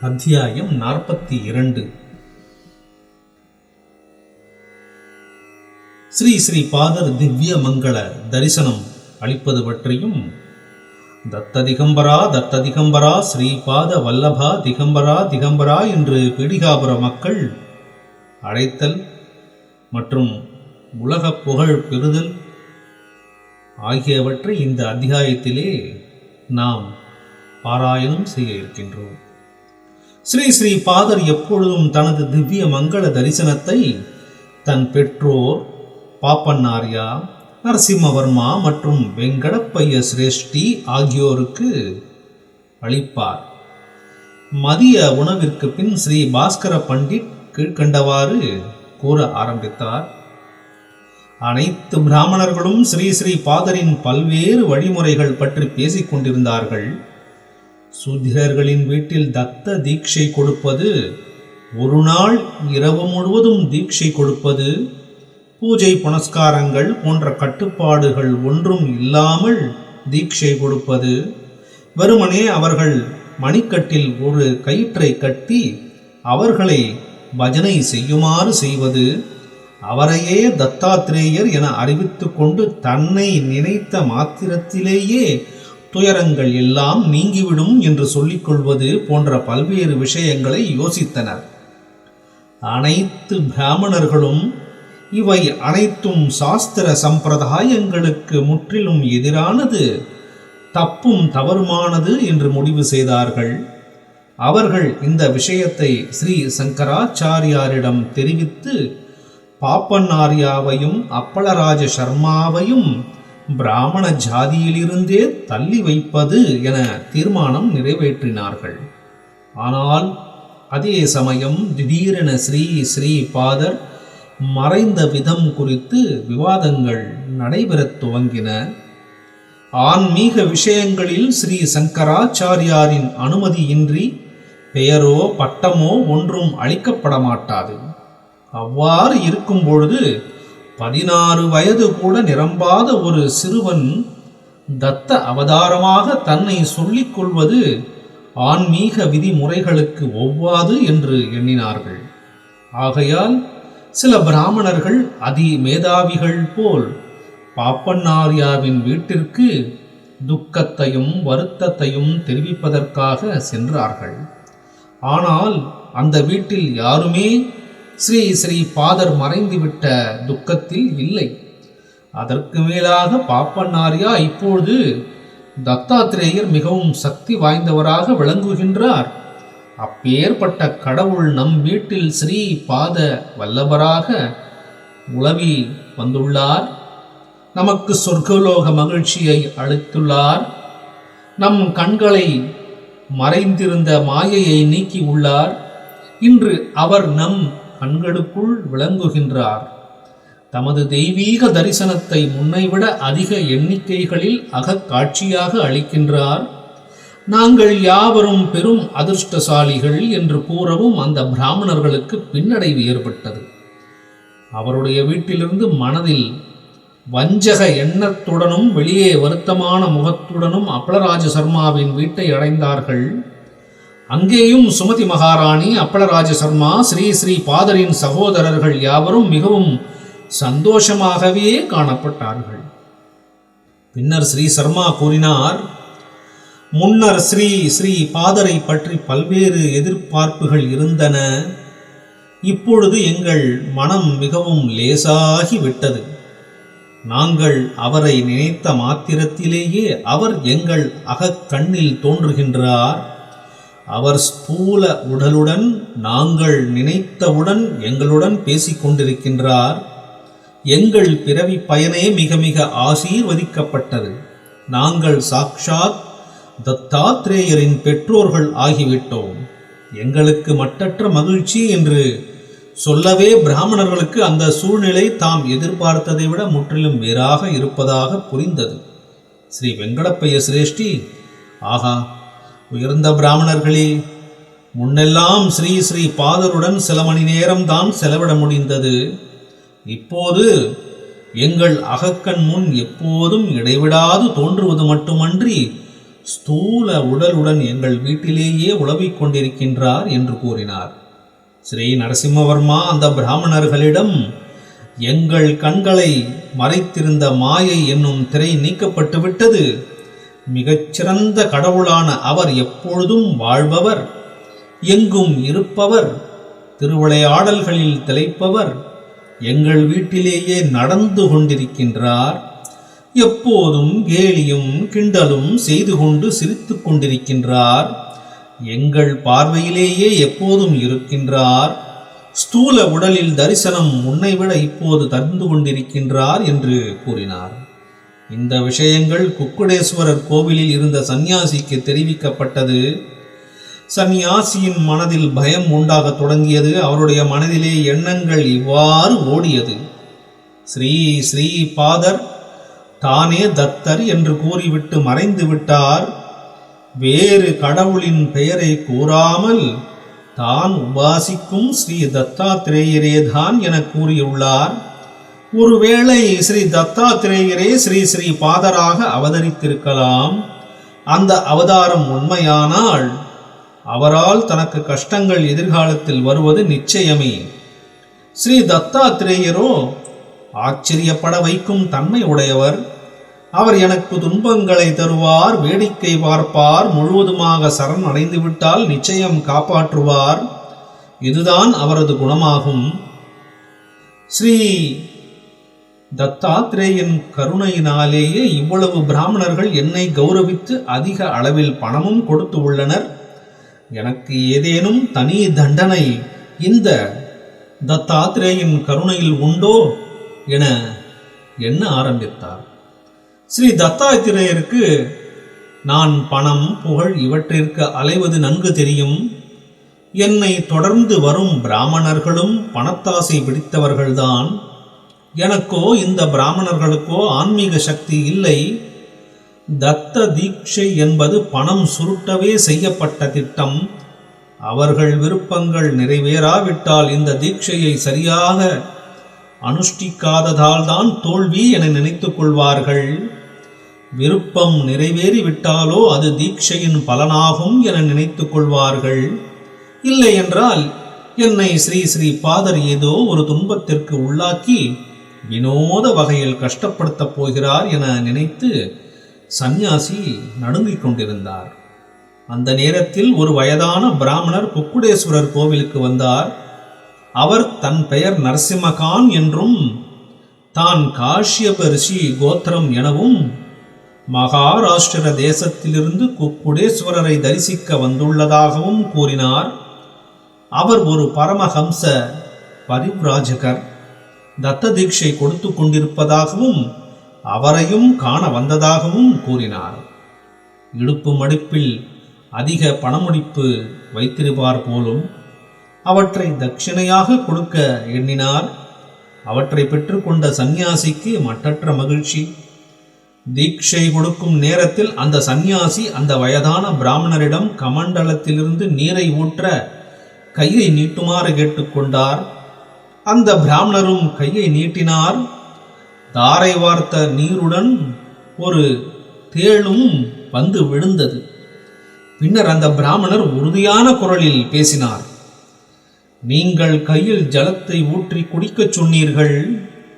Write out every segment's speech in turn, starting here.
அத்தியாயம் நாற்பத்தி இரண்டு. ஸ்ரீ ஸ்ரீ பாதர் திவ்ய மங்கள தரிசனம் அளிப்பது பற்றியும் தத்த திகம்பரா தத்த திகம்பரா ஸ்ரீபாத வல்லபா திகம்பரா திகம்பரா என்று பிடிகாபுர மக்கள் அழைத்தல் மற்றும் உலகப் புகழ் பெறுதல் ஆகியவற்றை இந்த அத்தியாயத்திலே நாம் பாராயணம் செய்ய இருக்கின்றோம். ஸ்ரீ ஸ்ரீ பாதர் எப்பொழுதும் தனது திவ்ய மங்கள தரிசனத்தை தன் பெற்றோர் பாப்பன்னாரியா நரசிம்மவர்மா மற்றும் வெங்கடப்பைய சிரேஷ்டி ஆகியோருக்கு அளிப்பார். மதிய உணவிற்கு பின் ஸ்ரீ பாஸ்கர பண்டிட் கீழ்கண்டவாறு கூற ஆரம்பித்தார். அனைத்து பிராமணர்களும் ஸ்ரீ ஸ்ரீ பாதரின் பல்வேறு வழிமுறைகள் பற்றி பேசிக் கொண்டிருந்தார்கள். சூத்திரர்களின் வீட்டில் தத்த தீட்சை கொடுப்பது ஒரு நாள் இரவு முழுவதும் தீட்சை கொடுப்பது பூஜை புனஸ்காரங்கள் போன்ற கட்டுப்பாடுகள் ஒன்றும் இல்லாமல் தீட்சை கொடுப்பது. வெறுமனே அவர்கள் மணிக்கட்டில் ஒரு கயிற்றை கட்டி அவர்களை பஜனை செய்யுமாறு செய்வது அவரையே தத்தாத்திரேயர் என அறிவித்து கொண்டு தன்னை நினைத்த மாத்திரத்திலேயே துயரங்கள் எல்லாம் நீங்கிவிடும் என்று சொல்லிக் கொள்வது போன்ற பல்வேறு விஷயங்களை யோசித்தனர். அனைத்து பிராமணர்களும் இவை அனைத்தும் சாஸ்திர சம்பிரதாயங்களுக்கு முற்றிலும் எதிரானது தப்பும் தவறுமானது என்று முடிவு செய்தார்கள். அவர்கள் இந்த விஷயத்தை ஸ்ரீ சங்கராச்சாரியாரிடம் தெரிவித்து பாப்பன்னாரியாவையும் அப்பளராஜ சர்மாவையும் பிராமண ஜாதியிலிருந்தே தள்ளி வைப்பது என தீர்மானம் நிறைவேற்றினார்கள். ஆனால் அதே சமயம் திடீரென ஸ்ரீ ஸ்ரீ பாதர் மறைந்த விதம் குறித்து விவாதங்கள் நடைபெறத் துவங்கின. ஆன்மீக விஷயங்களில் ஸ்ரீ சங்கராச்சாரியாரின் அனுமதியின்றி பெயரோ பட்டமோ ஒன்றும் அளிக்கப்பட மாட்டாது அவ்வாறு இருக்கும் பொழுது பதினாறு வயது கூட நிரம்பாத ஒரு சிறுவன் தத்த அவதாரமாக தன்னை சொல்லிக் கொள்வது ஆன்மீக விதிமுறைகளுக்கு ஒவ்வாது என்று எண்ணினார்கள். ஆகையால் சில பிராமணர்கள் அதி மேதாவிகள் போல் பாப்பன்னாரியாவின் வீட்டிற்கு துக்கத்தையும் வருத்தத்தையும் தெரிவிப்பதற்காக சென்றார்கள். ஆனால் அந்த வீட்டில் யாருமே ஸ்ரீ ஸ்ரீ பாதர் மறைந்துவிட்ட துக்கத்தில் இல்லை. அதற்கு மேலாக பாப்பன்னாரியா இப்பொழுது தத்தாத்திரேயர் மிகவும் சக்தி வாய்ந்தவராக விளங்குகின்றார். அப்பேற்பட்ட கடவுள் நம் வீட்டில் ஸ்ரீ பாத வல்லவராக உளவி வந்துள்ளார். நமக்கு சொர்க்கலோக மகிழ்ச்சியை அளித்துள்ளார். நம் கண்களை மறைந்திருந்த மாயையை நீக்கி உள்ளார். இன்று அவர் நம் கண்களுக்குள் விளங்குகின்றார். தமது தெய்வீக தரிசனத்தை முன்னைவிட அதிக எண்ணிக்கைகளில் அகக்காட்சியாக அளிக்கின்றார். நாங்கள் யாவரும் பெரும் அதிர்ஷ்டசாலிகள் என்று கூறவும் அந்த பிராமணர்களுக்கு பின்னடைவு ஏற்பட்டது. அவருடைய வீட்டிலிருந்து மனதில் வஞ்சக எண்ணத்துடனும் வெளியே வருத்தமான முகத்துடனும் அப்பளராஜ சர்மாவின் வீட்டை அடைந்தார்கள். அங்கேயும் சுமதி மகாராணி அப்பளராஜ சர்மா ஸ்ரீ ஸ்ரீ பாதரின் சகோதரர்கள் யாவரும் மிகவும் சந்தோஷமாகவே காணப்பட்டார்கள். பின்னர் ஸ்ரீ சர்மா கூறினார் முன்னர் ஸ்ரீ ஸ்ரீ பாதரை பற்றி பல்வேறு எதிர்பார்ப்புகள் இருந்தன. இப்பொழுது எங்கள் மனம் மிகவும் லேசாகி விட்டது. நாங்கள் அவரை நினைத்த மாத்திரத்திலேயே அவர் எங்கள் அகக்கண்ணில் தோன்றுகின்றார். அவர் ஸ்தூல உடலுடன் நாங்கள் நினைத்தவுடன் எங்களுடன் பேசிக் கொண்டிருக்கின்றார் எங்கள் பிறவி பயனே மிக மிக ஆசீர்வதிக்கப்பட்டது. நாங்கள் சாக்ஷாத் தத்தாத்ரேயரின் பெற்றோர்கள் ஆகிவிட்டோம். எங்களுக்கு மட்டற்ற மகிழ்ச்சி என்று சொல்லவே பிராமணர்களுக்கு அந்த சூழ்நிலை தாம் எதிர்பார்த்ததை விட முற்றிலும் வேறாக இருப்பதாக புரிந்தது. ஸ்ரீ வெங்கடப்பைய சிரேஷ்டி. ஆகா உயர்ந்த பிராமணர்களே முன்னெல்லாம் ஸ்ரீ ஸ்ரீ பாதருடன் சில மணி நேரம்தான் செலவிட முடிந்தது. இப்போது எங்கள் அகக்கண் முன் எப்போதும் இடைவிடாது தோன்றுவது மட்டுமன்றி ஸ்தூல உடலுடன் எங்கள் வீட்டிலேயே உழவிக் கொண்டிருக்கின்றார் என்று கூறினார். ஸ்ரீ நரசிம்மவர்மா அந்த பிராமணர்களிடம் எங்கள் கண்களை மறைத்திருந்த மாயை என்னும் திரை நீக்கப்பட்டு விட்டது மிகச்சிறந்த கடவுளான அவர் எப்பொழுதும் வாழ்பவர் எங்கும் இருப்பவர் திருவிளையாடல்களில் திளைப்பவர் எங்கள் வீட்டிலேயே நடந்து கொண்டிருக்கின்றார். எப்போதும் கேலியும் கிண்டலும் செய்து கொண்டு சிரித்து கொண்டிருக்கின்றார். எங்கள் பார்வையிலேயே எப்போதும் இருக்கின்றார். ஸ்தூல உடலில் தரிசனம் முன்னைவிட இப்போது தந்து கொண்டிருக்கின்றார் என்று கூறினார். இந்த விஷயங்கள் குக்குடேஸ்வரர் கோவிலில் இருந்த சந்நியாசிக்கு தெரிவிக்கப்பட்டது. சந்நியாசியின் மனதில் பயம் உண்டாகத் தொடங்கியது. அவருடைய மனதிலே எண்ணங்கள் இவ்வாறு ஓடியது. ஸ்ரீ ஸ்ரீ பாதர் தானே தத்தர் என்று கூறிவிட்டு மறைந்து விட்டார். வேறு கடவுளின் பெயரை கூறாமல் தான் உபாசிக்கும் ஸ்ரீ தத்தாத்திரேயரே தான் என கூறியுள்ளார். ஒருவேளை ஸ்ரீ தத்தாத்திரேயரே ஸ்ரீ ஸ்ரீ பாதராக அவதரித்திருக்கலாம். அந்த அவதாரம் உண்மையானால் அவரால் தனக்கு கஷ்டங்கள் எதிர்காலத்தில் வருவது நிச்சயமே. ஸ்ரீ தத்தாத்திரேயரோ ஆச்சரியப்பட வைக்கும் தன்மை உடையவர். அவர் எனக்கு துன்பங்களை தருவார் வேடிக்கை பார்ப்பார் முழுவதுமாக சரண் அடைந்துவிட்டால் நிச்சயம் காப்பாற்றுவார். இதுதான் அவரது குணமாகும். ஸ்ரீ தத்தாத்திரேயன் கருணையினாலேயே இவ்வளவு பிராமணர்கள் என்னை கௌரவித்து அதிக அளவில் பணமும் கொடுத்து உள்ளனர். எனக்கு ஏதேனும் தனி தண்டனை இந்த தத்தாத்திரேயின் கருணையில் உண்டோ என எண்ண ஆரம்பித்தார்? ஸ்ரீ தத்தாத்திரேயருக்கு நான் பணம் புகழ் இவற்றிற்கு அலைவது நன்கு தெரியும். என்னை தொடர்ந்து வரும் பிராமணர்களும் பணத்தாசை பிடித்தவர்கள்தான். எனக்கோ இந்த பிராமணர்களுக்கோ ஆன்மீக சக்தி இல்லை. தத்த தீட்சை என்பது பணம் சுருட்டவே செய்யப்பட்ட திட்டம். அவர்கள் விருப்பங்கள் நிறைவேறாவிட்டால் இந்த தீட்சையை சரியாக அனுஷ்டிக்காததால் தான் தோல்வி என நினைத்துக் கொள்வார்கள். விருப்பம் நிறைவேறிவிட்டாலோ அது தீட்சையின் பலனாகும் என நினைத்துக் கொள்வார்கள். இல்லை என்றால் என்னை ஸ்ரீ ஸ்ரீ பாதர் ஏதோ ஒரு துன்பத்திற்கு உள்ளாக்கி வினோத வகையில் கஷ்டப்படுத்தப் போகிறார் என நினைத்து சந்நியாசி நடுங்கிக் கொண்டிருந்தார். அந்த நேரத்தில் ஒரு வயதான பிராமணர் குக்குடேஸ்வரர் கோவிலுக்கு வந்தார். அவர் தன் பெயர் நரசிம்மகான் என்றும் தான் காஷ்யப ரிஷி கோத்திரம் எனவும் மகாராஷ்டிர தேசத்திலிருந்து குக்குடேஸ்வரரை தரிசிக்க வந்துள்ளதாகவும் கூறினார். அவர் ஒரு பரமஹம்ச பரிவ்ராஜகர். தத்த தீட்சை கொடுத்து கொண்டிருப்பதாகவும் அவரையும் காண வந்ததாகவும் கூறினார். இடுப்பு மடிப்பில் அதிக பணமுடிப்பு வைத்திருப்பார் போலும் அவற்றை தட்சிணையாக கொடுக்க எண்ணினார். அவற்றை பெற்றுக்கொண்ட சந்நியாசிக்கு மற்றற்ற மகிழ்ச்சி. தீட்சை கொடுக்கும் நேரத்தில் அந்த சந்நியாசி அந்த வயதான பிராமணரிடம் கமண்டலத்திலிருந்து நீரை ஊற்ற கையை நீட்டுமாறு கேட்டுக்கொண்டார் அந்த பிராமணரும் கையை நீட்டினார். தாரை வார்த்த நீருடன் ஒரு தேளும் வந்து விழுந்தது. பின்னர் அந்த பிராமணர் உறுதியான குரலில் பேசினார். நீங்கள் கையில் ஜலத்தை ஊற்றி குடிக்கச் சொன்னீர்கள்.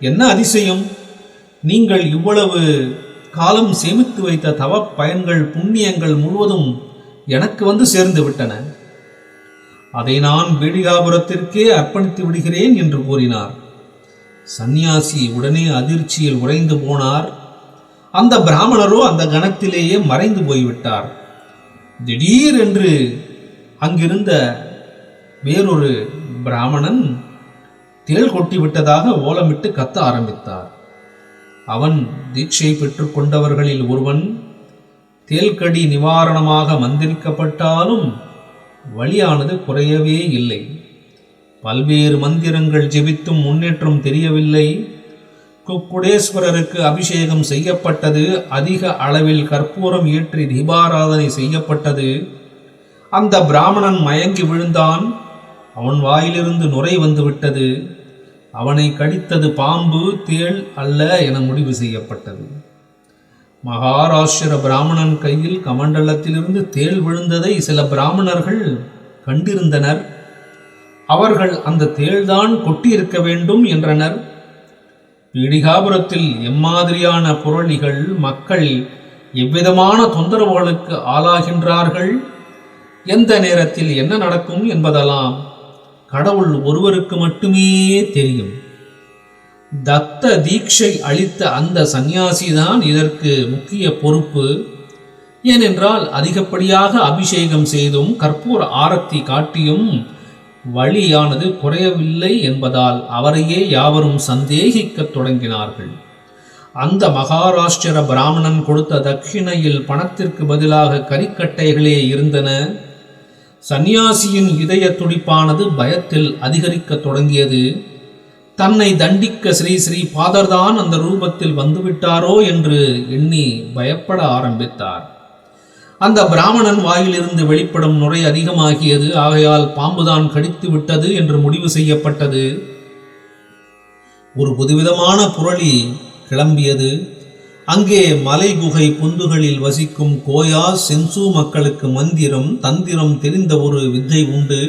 என்ன அதிசயம்? நீங்கள் இவ்வளவு காலம் சேமித்து வைத்த தவ பயன்கள் புண்ணியங்கள் முழுவதும் எனக்கு வந்து சேர்ந்து விட்டன. அதை நான் பீடிகாபுரத்திற்கே அர்ப்பணித்து விடுகிறேன் என்று கூறினார். சந்நியாசி உடனே அதிர்ச்சியில் உறைந்து போனார். அந்த பிராமணரோ அந்த கணத்திலேயே மறைந்து போய்விட்டார். திடீரென்று அங்கிருந்த வேறொரு பிராமணன் தேள் கொட்டி விட்டதாக ஓலமிட்டு கத்த ஆரம்பித்தார். அவன் தீட்சை பெற்றுக்கொண்டவர்களில் ஒருவன் தேல்கடி நிவாரணமாக மந்திரிக்கப்பட்டாலும் வழியானது குறையவே இல்லை. பல்வேறு மந்திரங்கள் ஜெபித்தும் முன்னேற்றம் தெரியவில்லை. குக்குடேஸ்வரருக்கு அபிஷேகம் செய்யப்பட்டது. அதிக அளவில் கற்பூரம் ஏற்றி தீபாராதனை செய்யப்பட்டது. அந்த பிராமணன் மயங்கி விழுந்தான். அவன் வாயிலிருந்து நுரை வந்துவிட்டது. அவனை கடித்தது பாம்பு தேள் அல்ல என முடிவு செய்யப்பட்டது. மகாராஷ்டிர பிராமணன் கையில் கமண்டலத்திலிருந்து தேள் விழுந்ததை சில பிராமணர்கள் கண்டிருந்தனர். அவர்கள் அந்த தேள்தான் கொட்டியிருக்க வேண்டும் என்றனர். பீடிகாபுரத்தில் எம்மாதிரியான புரளிகள் மக்கள் எவ்விதமான தொந்தரவுகளுக்கு ஆளாகின்றார்கள்? எந்த நேரத்தில் என்ன நடக்கும் என்பதெல்லாம் கடவுள் ஒருவருக்கு மட்டுமே தெரியும். தத்த தீட்சை அளித்த அந்த சந்நியாசிதான் இதற்கு முக்கிய பொறுப்பு. ஏனென்றால் அதிகப்படியாக அபிஷேகம் செய்தும் கற்பூர ஆரத்தி காட்டியும் வழியானது குறையவில்லை என்பதால் அவரையே யாவரும் சந்தேகிக்கத் தொடங்கினார்கள். அந்த மகாராஷ்டிர பிராமணன் கொடுத்த தட்சிணையில் பணத்திற்கு பதிலாக கரிக்கட்டைகளே இருந்தன. சந்நியாசியின் இதய துடிப்பானது பயத்தில் அதிகரிக்கத் தொடங்கியது. தன்னை தண்டிக்க ஸ்ரீ ஸ்ரீ ஃபாதர்தான் அந்த ரூபத்தில் வந்துவிட்டாரோ என்று எண்ணி பயப்பட ஆரம்பித்தார். அந்த பிராமணன் வாயிலிருந்து வெளிப்படும் நுரை அதிகமாகியது ஆகையால் பாம்புதான் கடித்து விட்டது என்று முடிவு செய்யப்பட்டது. ஒரு புதுவிதமான புரளி கிளம்பியது. அங்கே மலை குகை பொந்துகளில் வசிக்கும் கோயா சென்சு மக்களுக்கு மந்திரம் தந்திரம் தெரிந்த ஒரு வித்தை உண்டு.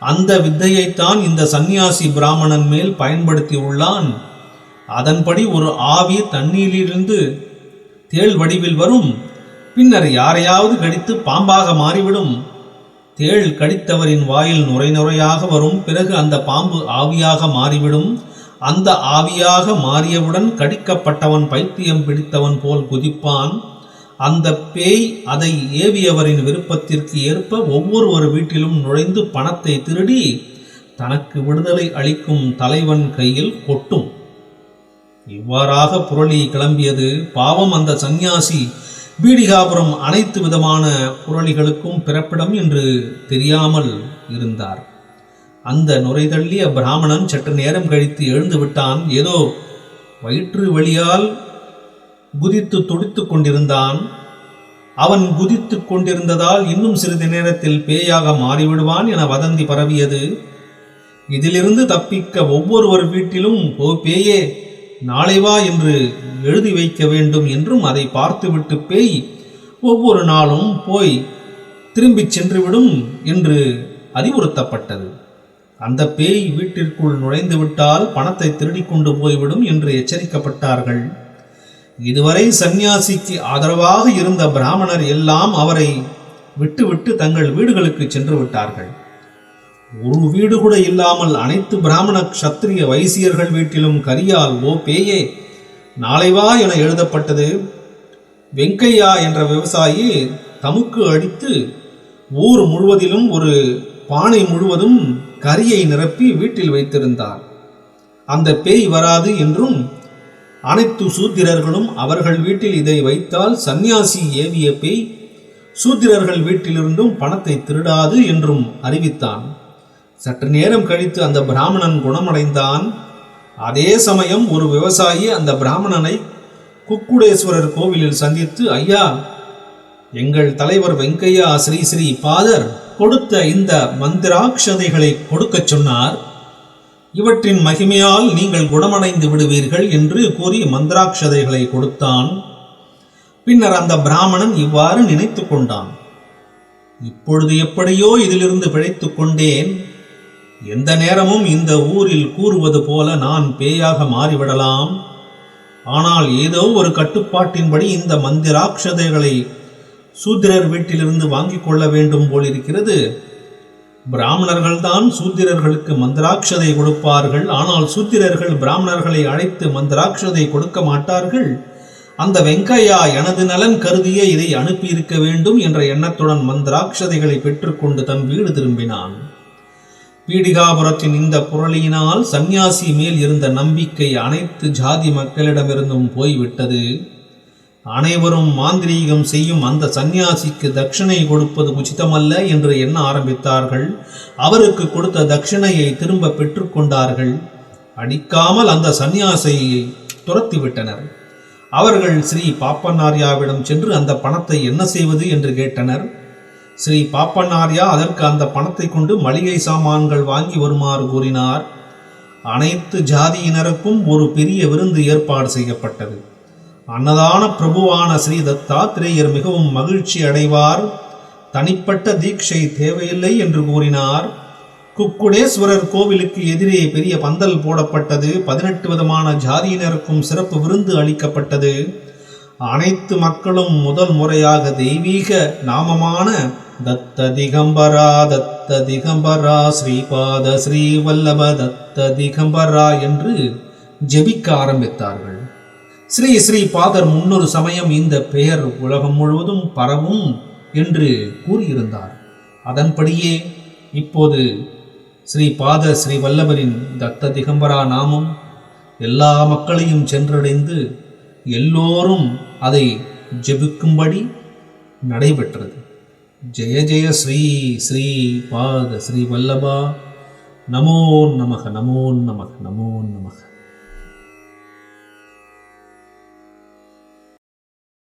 அந்த வித்தையைத்தான் இந்த சந்நியாசி பிராமணன் மேல் பயன்படுத்தி உள்ளான் அதன்படி ஒரு ஆவி தண்ணீரிலிருந்து தேள் வடிவில் வரும். பின்னர் யாரையாவது கடித்து பாம்பாக மாறிவிடும். தேள் கடித்தவரின் வாயில் நுரை நுரையாக வரும். பிறகு அந்த பாம்பு ஆவியாக மாறிவிடும். அந்த ஆவியாக மாறியவுடன் கடிக்கப்பட்டவன் பைத்தியம் பிடித்தவன் போல் குதிப்பான். அந்த பேய் அதை ஏவியவரின் விருப்பத்திற்கு ஏற்ப ஒவ்வொருவர் வீட்டிலும் நுழைந்து பணத்தை திருடி தனக்கு விடுதலை அளிக்கும் தலைவன் கையில் கொட்டும். இவ்வாறாக புரளி கிளம்பியது. பாவம் அந்த சந்நியாசி. பீடிகாபுரம் அனைத்து விதமான புரளிகளுக்கும் பிறப்பிடம் என்று தெரியாமல் இருந்தார். அந்த நுரைதள்ளிய பிராமணன் சற்று நேரம் கழித்து எழுந்து விட்டான். ஏதோ வயிற்று வழியால் குதித்து துடித்துக் கொண்டிருந்தான். அவன் குதித்துக் கொண்டிருந்ததால் இன்னும் சிறிது நேரத்தில் பேயாக மாறிவிடுவான் என வதந்தி பரவியது. இதிலிருந்து தப்பிக்க ஒவ்வொருவர் வீட்டிலும் ஓ பேயே நாளை வா என்று எழுதி வைக்க வேண்டும் என்றும் அதை பார்த்துவிட்டு பேய் ஒவ்வொரு நாளும் போய் திரும்பிச் சென்றுவிடும் என்று அறிவுறுத்தப்பட்டது. அந்த பேய் வீட்டிற்குள் நுழைந்து விட்டால் பணத்தை திருடிக்கொண்டு போய்விடும் என்று எச்சரிக்கப்பட்டார்கள். இதுவரை சந்நியாசிக்கு ஆதரவாக இருந்த பிராமணர் எல்லாம் அவரை விட்டுவிட்டு தங்கள் வீடுகளுக்கு சென்று விட்டார்கள். ஒரு வீடு கூட இல்லாமல் அனைத்து பிராமண க்ஷத்திரிய வைசியர்கள் வீட்டிலும் கரியால் ஓ பேயே நாளைவா என எழுதப்பட்டது. வெங்கையா என்ற விவசாயி தமுக்கு அடித்து ஊர் முழுவதிலும் ஒரு பானை முழுவதும் கரியை நிரப்பி வீட்டில் வைத்திருந்தார். அந்த பேய் வராது என்றும் அனைத்து சூத்திரர்களும் அவர்கள் வீட்டில் இதை வைத்தால் சந்நியாசி ஏவிய பேய் சூத்திரர்கள் வீட்டிலிருந்தும் பணத்தை திருடாது என்றும் அறிவித்தான். சற்று நேரம் கழித்து அந்த பிராமணன் குணமடைந்தான். அதே சமயம் ஒரு விவசாயி அந்த பிராமணனை குக்குடேஸ்வரர் கோவிலில் சந்தித்து ஐயா எங்கள் தலைவர் வெங்கையா ஸ்ரீ ஸ்ரீ பாதர் கொடுத்த இந்த மந்திராட்சதைகளை கொடுக்கச் சொன்னார். இவற்றின் மகிமையால் நீங்கள் குணமடைந்து விடுவீர்கள் என்று கூறி மந்திராட்சதைகளை கொடுத்தான். பின்னர் அந்த பிராமணன் இவ்வாறு நினைத்து கொண்டான். இப்பொழுது எப்படியோ இதிலிருந்து பிழைத்து கொண்டேன். எந்த நேரமும் இந்த ஊரில் கூறுவது போல நான் பேயாக மாறிவிடலாம். ஆனால் ஏதோ ஒரு கட்டுப்பாட்டின்படி இந்த மந்திராட்சதைகளை சூத்திரர் வீட்டிலிருந்து வாங்கிக் கொள்ள வேண்டும் போலிருக்கிறது. பிராமணர்கள்தான் சூத்திரர்களுக்கு மந்திராட்சதை கொடுப்பார்கள். ஆனால் சூத்திரர்கள் பிராமணர்களை அழைத்து மந்திராட்சதை கொடுக்க மாட்டார்கள். அந்த வெங்கையா எனது நலன் கருதியே இதை அனுப்பியிருக்க வேண்டும் என்ற எண்ணத்துடன் மந்திராட்சதைகளை பெற்றுக்கொண்டு தம் வீடு திரும்பினான். பீடிகாபுரத்தின் இந்த புரளியினால் சந்நியாசி மேல் இருந்த நம்பிக்கை அனைத்து ஜாதி மக்களிடமிருந்தும் போய்விட்டது. அனைவரும் மாந்திரீகம் செய்யும் அந்த சந்நியாசிக்கு தட்சிணை கொடுப்பது உச்சிதமல்ல என்று எண்ண ஆரம்பித்தார்கள்? அவருக்கு கொடுத்த தட்சிணையை திரும்ப பெற்றுக்கொண்டார்கள் அடிக்காமல் அந்த சந்நியாசியை துரத்திவிட்டனர். அவர்கள் ஸ்ரீ பாப்பனாரியாவிடம் சென்று அந்த பணத்தை என்ன செய்வது என்று கேட்டனர். ஸ்ரீ பாப்பனாரியா அதற்கு அந்த பணத்தை கொண்டு மளிகை சாமான்கள் வாங்கி வருமாறு கூறினார். அனைத்து ஜாதியினருக்கும் ஒரு பெரிய விருந்து ஏற்பாடு செய்யப்பட்டது. அன்னதான பிரபுவான ஸ்ரீ தத்தாத்திரேயர் மிகவும் மகிழ்ச்சி அடைவார். தனிப்பட்ட தீட்சை தேவையில்லை என்று கூறினார். குக்குடேஸ்வரர் கோவிலுக்கு எதிரே பெரிய பந்தல் போடப்பட்டது. பதினெட்டு விதமான ஜாதியினருக்கும் சிறப்பு விருந்து அளிக்கப்பட்டது. அனைத்து மக்களும் முதல் முறையாக தெய்வீக நாமமான தத்த திகம்பரா தத்த திகம்பரா ஸ்ரீபாத ஸ்ரீவல்லப தத்த திகம்பரா என்று ஜெபிக்க ஆரம்பித்தார்கள். ஸ்ரீ ஸ்ரீ பாதர் முன்னொரு சமயம் இந்த பெயர் உலகம் முழுவதும் பரவும் என்று கூறியிருந்தார். அதன்படியே இப்போது ஸ்ரீ பாத ஸ்ரீ வல்லவரின் தத்த திகம்பரா நாமம் எல்லா மக்களையும் சென்றடைந்து எல்லோரும் அதை ஜெபிக்கும்படி நடைபெற்றது. ஜெய ஜெய ஸ்ரீ ஸ்ரீ பாத ஸ்ரீ வல்லபா. நமோ நமக நமோ நமக நமோ நமக.